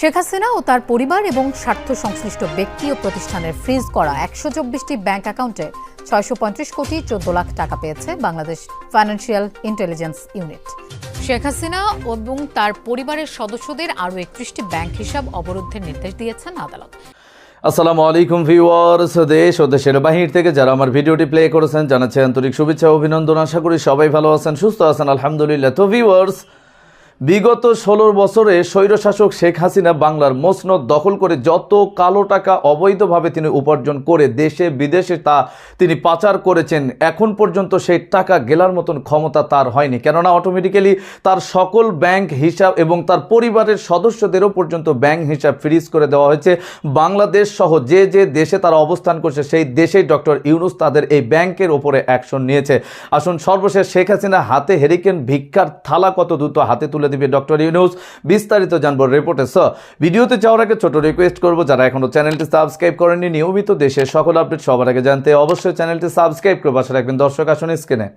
শেখ হাসিনা ও তার পরিবার এবং স্বার্থ সংশ্লিষ্ট ব্যক্তি ও প্রতিষ্ঠানের ফ্রিজ করা একশো চব্বিশটি ব্যাংক অ্যাকাউন্টে ছয়শো পঁয়ত্রিশ কোটি চোদ্দ লাখ টাকা পেয়েছে Bangladesh financial intelligence unit Sheikh Hasina এবং তার পরিবারের সদস্যদের আরও একত্রিশটি ব্যাংক হিসাব অবরুদ্ধের নির্দেশ দিয়েছেন আদালত। আসসালামু আলাইকুম ভিউয়ার্স দেশ ও দেশের বাহির থেকে যারা আমার ভিডিওটি প্লে করেছেন, জানাচ্ছি আন্তরিক শুভেচ্ছা অভিনন্দন। আশা করি সবাই ভালো আছেন, সুস্থ আছেন, আলহামদুলিল্লাহ। তো ভিউয়ার্স বিগত ষোলো বছরে স্বৈরশাসক শেখ হাসিনা বাংলার মসনদ দখল করে যত কালো টাকা অবৈধভাবে তিনি উপার্জন করে দেশে, বিদেশে তা তিনি পাচার করেছেন, এখন পর্যন্ত সেই টাকা গেলার মতন ক্ষমতা তার হয়নি। কেননা অটোমেটিক্যালি তার সকল ব্যাংক হিসাব এবং তার পরিবারের সদস্যদেরও পর্যন্ত ব্যাংক হিসাব ফ্রিজ করে দেওয়া হয়েছে। বাংলাদেশ সহ যে যে দেশে তারা অবস্থান করছে, সেই দেশেই ডক্টর ইউনুস তাদের এই ব্যাংকের ওপরে অ্যাকশন নিয়েছে। আসুন সর্বশেষ শেখ হাসিনা হাতে হেরিকেন ভিক্ষার থালা কত দ্রুত হাতে তুলে দিবে ডক্টর ইউনুস। বিস্তারিত জানব রিপোর্টে স ভিডিওতে যাওয়ার আগে ছোট রিকোয়েস্ট করব, যারা এখনও চ্যানেলটি সাবস্ক্রাইব করেননি, নিয়মিত দেশের সকল আপডেট সবার আগে জানতে অবশ্যই চ্যানেলটি সাবস্ক্রাইব করে পাশে রাখবেন দর্শক আসুন স্ক্রিনে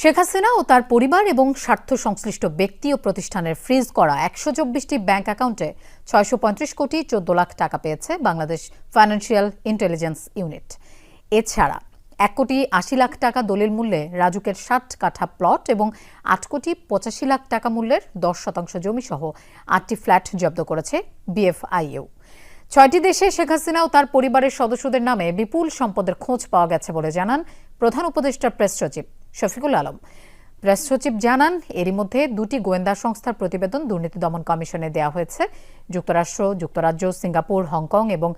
শেখ হাসিনা ও তার পরিবার এবং স্বার্থ সংশ্লিষ্ট ব্যক্তি ও প্রতিষ্ঠানের ফ্রিজ করা একশো চব্বিশটি ব্যাংক অ্যাকাউন্টে ছয়শো পঁয়ত্রিশ কোটি চোদ্দ লাখ টাকা পেয়েছে বাংলাদেশ ফাইন্যান্সিয়াল ইন্টেলিজেন্স ইউনিট এছাড়া এক কোটি আশি লাখ টাকা দলিল মূল্যে রাজুকের ষাট কাঠা প্লট এবং আট কোটি পঁচাশি লাখ টাকা মূল্যের দশ শতাংশ জমি সহ আটটি ফ্ল্যাট জব্দ করেছে বিএফআইইউ ছয়টি দেশে শেখ হাসিনা ও তার পরিবারের সদস্যদের নামে বিপুল সম্পদের খোঁজ পাওয়া গেছে বলে জানান প্রধান উপদেষ্টা প্রেস সচিব শফিকুল আলম। প্রেস সচিব জানান, এরই মধ্যে দুটি গোয়েন্দা সংস্থার প্রতিবেদন দুর্নীতি দমন কমিশনে দেওয়া হয়েছে। যুক্তরাষ্ট্র, যুক্তরাজ্য, সিঙ্গাপুর, হংকং এবং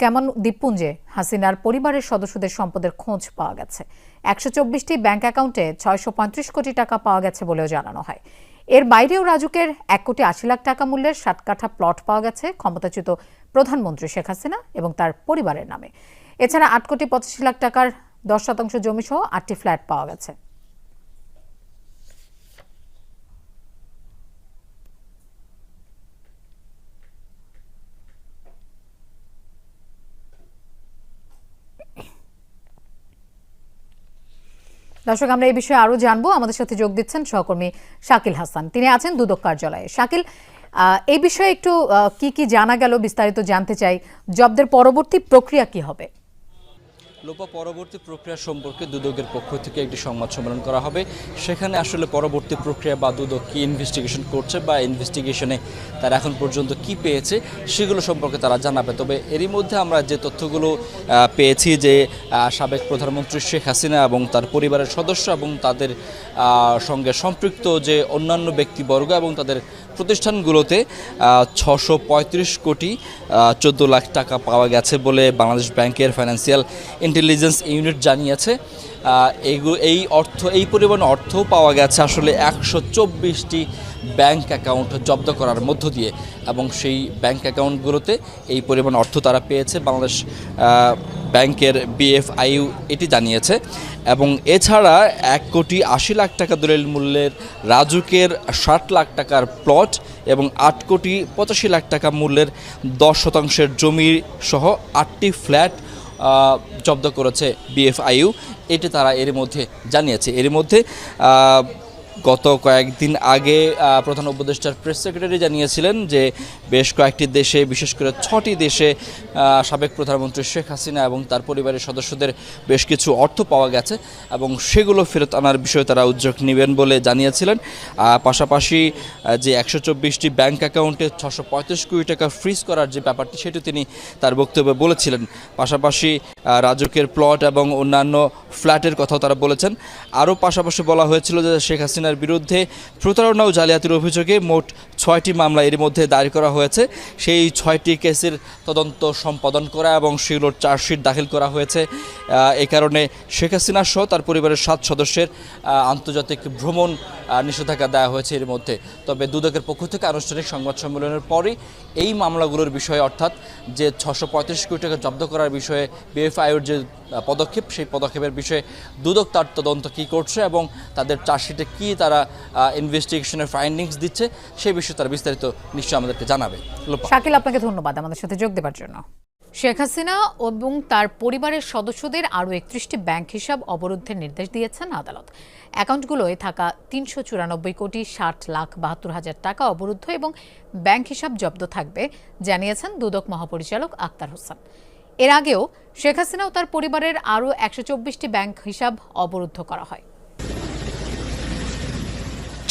কেমন দ্বীপপুঞ্জে হাসিনার পরিবারের সদস্যদের সম্পদের খোঁজ পাওয়া গেছে। একশো চব্বিশটি ব্যাংক অ্যাকাউন্টে ছয়শো পঁয়ত্রিশ কোটি টাকা পাওয়া গেছে বলেও জানানো হয়। এর বাইরেও রাজুকের এক কোটি আশি লাখ টাকা মূল্যের ষাট কাঠা প্লট পাওয়া গেছে ক্ষমতাচ্যুত প্রধানমন্ত্রী শেখ হাসিনা এবং তার পরিবারের নামে। এছাড়া আট কোটি পঁচাশি লাখ টাকার দশ শতাংশ জমি সহ আটটি ফ্ল্যাট পাওয়া গেছে। দর্শক, আমরা এই বিষয়ে আরও জানব। আমাদের সাথে যোগ দিচ্ছেন সহকর্মী শাকিল হাসান। তিনি আছেন দুদক কার্যালয়ে। শাকিল এই বিষয়ে একটু কি কি জানা গেল বিস্তারিত জানতে চাই। জব্দের পরবর্তী প্রক্রিয়া কি হবে? লোপা পরবর্তী প্রক্রিয়া সম্পর্কে দুদকের পক্ষ থেকে একটি সংবাদ সম্মেলন করা হবে। সেখানে আসলে পরবর্তী প্রক্রিয়া বা দুদক কী ইনভেস্টিগেশন করছে বা ইনভেস্টিগেশনে তারা এখন পর্যন্ত কি পেয়েছে, সেগুলো সম্পর্কে তারা জানাবে। তবে এরই মধ্যে আমরা যে তথ্যগুলো পেয়েছি যে সাবেক প্রধানমন্ত্রী শেখ হাসিনা এবং তার পরিবারের সদস্য এবং তাদের সঙ্গে সম্পৃক্ত যে অন্যান্য ব্যক্তিবর্গ এবং তাদের প্রতিষ্ঠানগুলোতে ছশো কোটি চোদ্দ লাখ টাকা পাওয়া গেছে বলে বাংলাদেশ ব্যাংকের ফাইন্যান্সিয়াল ইন্টেলিজেন্স ইউনিট জানিয়েছে এই অর্থ, এই পরিমাণ অর্থ পাওয়া গেছে আসলে একশো চব্বিশটি ব্যাংক অ্যাকাউন্ট জব্দ করার মধ্য দিয়ে এবং সেই ব্যাংক অ্যাকাউন্টগুলোতে এই পরিমাণ অর্থ তারা পেয়েছে। বাংলাদেশ ব্যাংকের বিএফআইউ এটি জানিয়েছে এবং এছাড়া এক কোটি আশি লাখ টাকা দলিল মূল্যের রাজুকের ষাট লাখ টাকার প্লট এবং আট কোটি পঁচাশি লাখ টাকা মূল্যের দশ শতাংশের জমি সহ আটটি ফ্ল্যাট জব্দ করেছে বিএফআইউ। এটি তারা এর মধ্যে জানিয়েছে। এর মধ্যে গত কয়েকদিন আগে প্রধান উপদেষ্টার প্রেস সেক্রেটারি জানিয়েছিলেন যে বেশ কয়েকটি দেশে, বিশেষ করে ছটি দেশে সাবেক প্রধানমন্ত্রী শেখ হাসিনা এবং তার পরিবারের সদস্যদের বেশ কিছু অর্থ পাওয়া গেছে এবং সেগুলো ফেরত আনার বিষয়ে তারা উদ্যোগ নেবেন বলে জানিয়েছিলেন। পাশাপাশি যে একশো চব্বিশটি ব্যাংক অ্যাকাউন্টে ছশো পঁয়ত্রিশ কোটি টাকা ফ্রিজ করার যে ব্যাপারটি, সেটি তিনি তার বক্তব্যে বলেছিলেন। পাশাপাশি রাজকের প্লট এবং অন্যান্য ফ্ল্যাটের কথাও তারা বলেছেন। আরও পাশাপাশি বলা হয়েছিল যে শেখ হাসিনার বিরুদ্ধে প্রতারণা ও জালিয়াতির অভিযোগে মোট ছয়টি মামলা এর মধ্যে দায়ের করা হয়েছে। সেই ছয়টি কেসের তদন্ত সম্পাদন করা এবং সেগুলোর চার্জশিট দাখিল করা হয়েছে। এই কারণে শেখ হাসিনা সহ তার পরিবারের সাত সদস্যের আন্তর্জাতিক ভ্রমণ নিষেধাজ্ঞা দেওয়া হয়েছে এর মধ্যে। তবে দুদকের পক্ষ থেকে আনুষ্ঠানিক সংবাদ সম্মেলনের পরই এই মামলাগুলোর বিষয়ে অর্থাৎ যে ছশো কোটি টাকা জব্দ করার বিষয়ে বিএফআইওর যে পদক্ষেপ, সেই পদক্ষেপের বিষয়ে দুদক তার তদন্ত কী করছে এবং তাদের চার্জশিটে কী তারা ইনভেস্টিগেশনের ফাইন্ডিংস দিচ্ছে সেই বিষয়ে তারা বিস্তারিত নিশ্চয়ই আমাদেরকে জানাবে। শাকিল আপনাকে ধন্যবাদ আমাদের সাথে যোগ দেওয়ার জন্য। শেখ হাসিনা এবং তার পরিবারের সদস্যদের আরও একত্রিশটি ব্যাংক হিসাব অবরুদ্ধের নির্দেশ দিয়েছেন আদালত। অ্যাকাউন্টগুলোয় থাকা তিনশো চুরানব্বই কোটি ষাট লাখ বাহাত্তর হাজার টাকা অবরুদ্ধ এবং ব্যাংক হিসাব জব্দ থাকবে জানিয়েছেন দুদক মহাপরিচালক আক্তার হোসেন। এর আগেও শেখ হাসিনা ও তার পরিবারের আরও একশো চব্বিশটি ব্যাংক হিসাব অবরুদ্ধ করা হয়।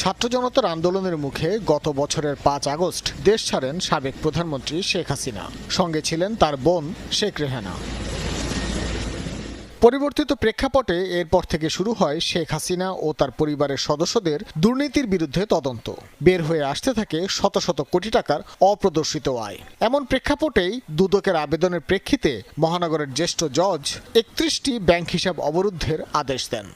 ছাত্র জনতার আন্দোলনের মুখে গত বছরের পাঁচ আগস্ট দেশ ছাড়েন সাবেক প্রধানমন্ত্রী শেখ হাসিনা। সঙ্গে ছিলেন তার বোন শেখ রেহানা। পরিবর্তিত প্রেক্ষাপটে এরপর থেকে শুরু হয় শেখ হাসিনা ও তার পরিবারের সদস্যদের দুর্নীতির বিরুদ্ধে তদন্ত। বের হয়ে আসতে থাকে শত শত কোটি টাকার অপ্রদর্শিত আয়। এমন প্রেক্ষাপটেই দুদকের আবেদনের প্রেক্ষিতে মহানগরের জ্যেষ্ঠ জজ একত্রিশটি ব্যাংক হিসাব অবরুদ্ধের আদেশ দেন।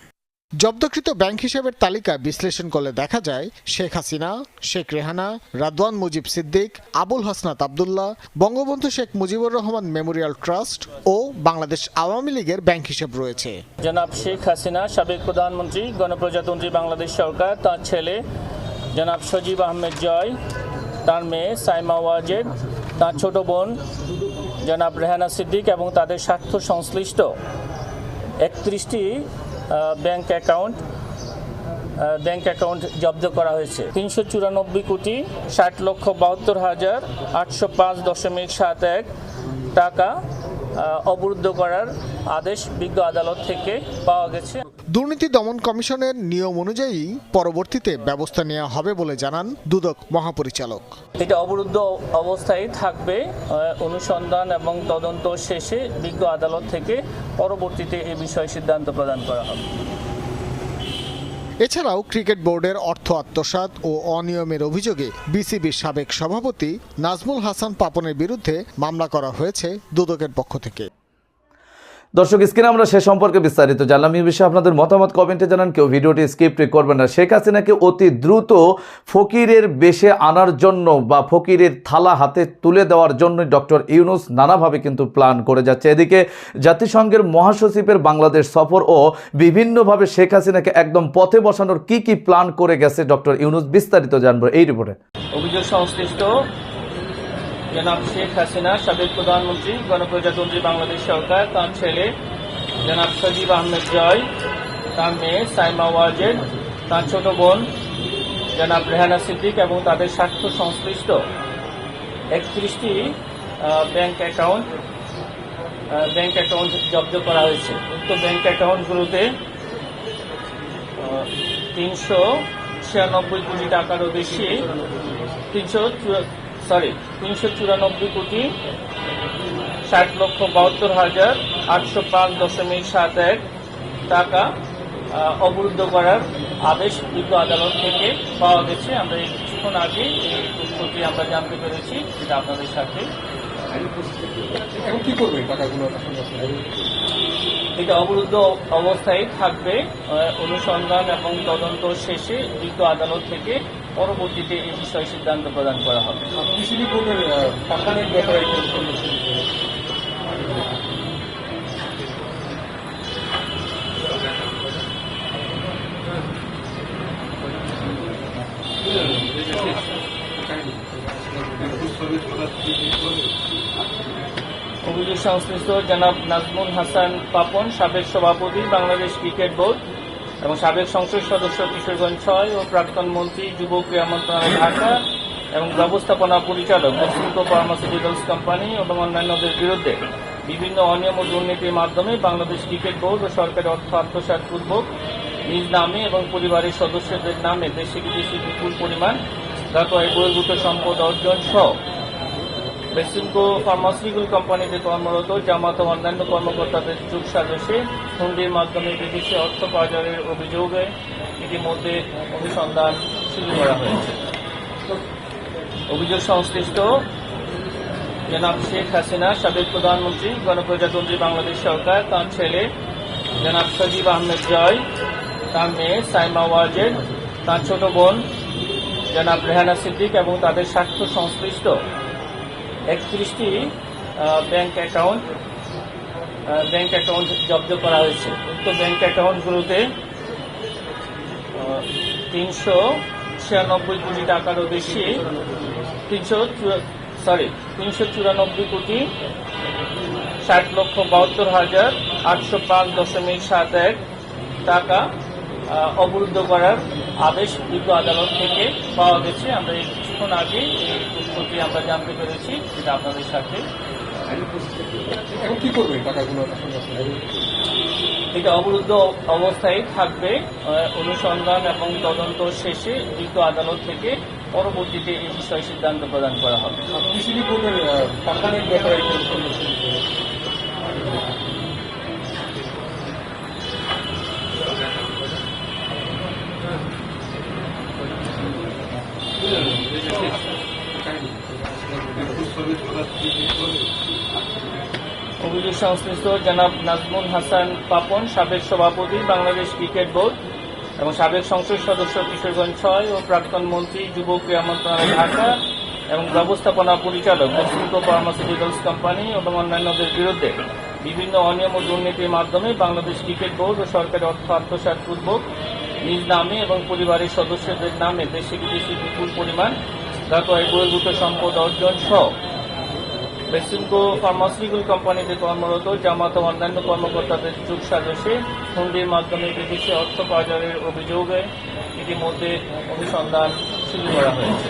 জব্দকৃত ব্যাংক হিসাবের তালিকা বিশ্লেষণ করলে দেখা যায় শেখ হাসিনা, শেখ রেহানা, রাদওয়ান মুজিব সিদ্দিক, আবুল হাসনাত আবদুল্লাহ, বঙ্গবন্ধু শেখ মুজিবুর রহমান মেমোরিয়াল ট্রাস্ট ও বাংলাদেশ আওয়ামী লীগের ব্যাংক হিসাব রয়েছে। জনাব শেখ হাসিনা, সাবেক প্রধানমন্ত্রী, গণপ্রজাতন্ত্রী বাংলাদেশ সরকার, তার ছেলে জনাব সজীব আহমেদ জয়, তার মেয়ে সাইমা ওয়াজেদ, তার ছোট বোন জনাব রেহানা সিদ্দিক এবং তাদের স্বার্থ সংশ্লিষ্ট একত্রিশটি ব্যাংক অ্যাকাউন্ট ব্যাংক অ্যাকাউন্ট জব্দ করা হয়েছে। তিনশো চুরানব্বই কোটি ষাট লক্ষ বাহাত্তর হাজার আটশো পাঁচ দশমিক সাত এক টাকা অবরুদ্ধ করার আদেশ বিজ্ঞ আদালত থেকে পাওয়া গেছে। দুর্নীতি দমন কমিশনের নিয়ম অনুযায়ী পরবর্তীতে ব্যবস্থা নেওয়া হবে বলে জানান দুদক মহাপরিচালক। এটা অবরুদ্ধ অবস্থায় থাকবে অনুসন্ধান এবং তদন্ত শেষে বিজ্ঞ আদালত থেকে পরবর্তীতে এ বিষয়ে সিদ্ধান্ত প্রদান করা হবে। এছাড়াও ক্রিকেট বোর্ডের অর্থ আত্মসাৎ ও অনিয়মের অভিযোগে বিসিবির সাবেক সভাপতি নাজমুল হাসান পাপনের বিরুদ্ধে মামলা করা হয়েছে দুদকের পক্ষ থেকে। দর্শক, স্ক্রিনে আমরা সে সম্পর্কে বিস্তারিত জানলাম। এই বিষয়ে আপনাদের মতামত, কমেন্টে জানান। কেউ ভিডিওটি স্কিপ করবেন না। শেখ হাসিনাকে অতি দ্রুত ফকিরের বেশে আনার জন্য বা ফকিরের থালা হাতে তুলে দেওয়ার জন্য ডক্টর ইউনুস নানাভাবে কিন্তু প্ল্যান করে যাচ্ছে। এদিকে জাতিসংঘের মহাসচিবের বাংলাদেশ সফর ও বিভিন্নভাবে শেখ হাসিনাকে একদম পথে বসানোর কি কি প্ল্যান করে গেছে ডক্টর ইউনুস বিস্তারিত জানব এই রিপোর্টে। অভিযোগ সংশ্লিষ্ট জনাব শেখ হাসিনা, সাবেক প্রধানমন্ত্রী, গণপ্রজাতন্ত্রী বাংলাদেশ সরকার, তার ছেলে জনাব সজীব আহমেদ জয়, তার মেয়ে সাইমা ওয়াজেদ, তার ছোট বোন জনাব রেহানা সিদ্দিক এবং তাদের স্বার্থ সংশ্লিষ্ট একত্রিশটি ব্যাংক অ্যাকাউন্ট ব্যাংক অ্যাকাউন্ট জব্দ করা হয়েছে। উক্ত ব্যাংক অ্যাকাউন্টগুলোতে তিনশো ছিয়ানব্বই কোটি টাকারও বেশি, তিনশো সরি তিনশো চুরানব্বই কোটি ষাট লক্ষ বাহাত্তর হাজার আটশো পাঁচ দশমিক সাত এক টাকা অবরুদ্ধ করার আদেশ বিজ্ঞ আদালত থেকে পাওয়া গেছে। আমরা এই কিছুক্ষণ আগে এই তথ্যটি আমরা জানতে পেরেছি যেটা আপনাদের সাথে। এখন কি করবে টাকাগুলো এটা অবরুদ্ধ অবস্থায় থাকবে অনুসন্ধান এবং তদন্ত শেষে বিজ্ঞ আদালত থেকে পরবর্তীতে এই বিষয়ে সিদ্ধান্ত প্রদান করা হবে। অভিযোগ সংশ্লিষ্ট জনাব নাজমুল হাসান পাপন, সাবেক সভাপতি, বাংলাদেশ ক্রিকেট বোর্ড এবং সাবেক সংসদ সদস্য কিশোরগঞ্জ ছয় ও প্রাক্তন মন্ত্রী, যুব ক্রীড়া মন্ত্রণালয় ঢাকা এবং ব্যবস্থাপনা পরিচালক বসন্ত ফার্মাসিউটিক্যালস কোম্পানি এবং অন্যান্যদের বিরুদ্ধে বিভিন্ন অনিয়ম ও দুর্নীতির মাধ্যমে বাংলাদেশ ক্রিকেট বোর্ড ও সরকারি অর্থ আত্মসাৎ পূর্বক নিজ নামে এবং পরিবারের সদস্যদের নামে দেশি বিদেশি বিপুল পরিমাণ ধাতু বহির্ভূত সম্পদ অর্জন সহ বেসিমকো ফার্মাসিউটিক্যাল কোম্পানিতে কর্মরত, জামাত অন্যান্য কর্মকর্তাদের যুগ সাজসে হুন্ডির মাধ্যমে বিদেশি অর্থ পাচারের অভিযোগে ইতিমধ্যে অনুসন্ধান শুরু করা হয়েছে। অভিযোগ সংশ্লিষ্ট জনাব শেখ হাসিনা, সাবেক প্রধানমন্ত্রী, গণপ্রজাতন্ত্রী বাংলাদেশ সরকার, তার ছেলে জনাব সজীব আহমেদ জয় তার মেয়ে সাইমা ওয়াজেদ, তার ছোট বোন জনাব রেহানা সিদ্দিক এবং তাদের স্বার্থ সংশ্লিষ্ট একত্রিশটি ব্যাংক অ্যাকাউন্ট ব্যাংক অ্যাকাউন্ট জব্দ করা হয়েছে। উক্ত ব্যাংক অ্যাকাউন্টগুলোতে তিনশো ছিয়ানব্বই কোটি টাকারও বেশি, তিনশো সরি তিনশো চুরানব্বই কোটি ষাট লক্ষ বাহাত্তর হাজার আটশো পাঁচ দশমিক সাত এক টাকা অবরুদ্ধ করার আদেশ বিজ্ঞ আদালত থেকে পাওয়া গেছে। আমরা এই কিছুক্ষণ আগে এই আমরা জানতে পেরেছি যেটা আপনাদের সাথে। কি করবে টাকাগুলো এটা অবরুদ্ধ অবস্থায় থাকবে অনুসন্ধান এবং তদন্ত শেষে বিজ্ঞ আদালত থেকে পরবর্তীতে এই বিষয়ে সিদ্ধান্ত প্রদান করা হবে। অভিযোগ সংশ্লিষ্ট জনাব নাজমুল হাসান পাপন, সাবেক সভাপতি, বাংলাদেশ ক্রিকেট বোর্ড এবং সাবেক সংসদ সদস্য কিশোরগঞ্জ ছয় ও প্রাক্তন মন্ত্রী যুব ক্রীড়া মন্ত্রণালয় ঢাকা এবং ব্যবস্থাপনা পরিচালক দক্ষিণকো ফার্মাসিউটিক্যালস কোম্পানি এবং অন্যান্যদের বিরুদ্ধে বিভিন্ন অনিয়ম ও দুর্নীতির মাধ্যমে বাংলাদেশ ক্রিকেট বোর্ড ও সরকারি অর্থ আত্মসাৎ পূর্বক নিজ নামে এবং পরিবারের সদস্যদের নামে দেশি বিদেশি বিপুল পরিমাণ ঢাকায় বহির্ভূত সম্পদ অর্জন সহ বেসিমকো ফার্মাসিউটিক্যাল কোম্পানিতে কর্মরত, জামাত ও অন্যান্য কর্মকর্তাদের যুগ সাজসে হুন্ডির মাধ্যমে বিদেশে অর্থ পাচারের অভিযোগে ইতিমধ্যে অনুসন্ধান শুরু করা হয়েছে।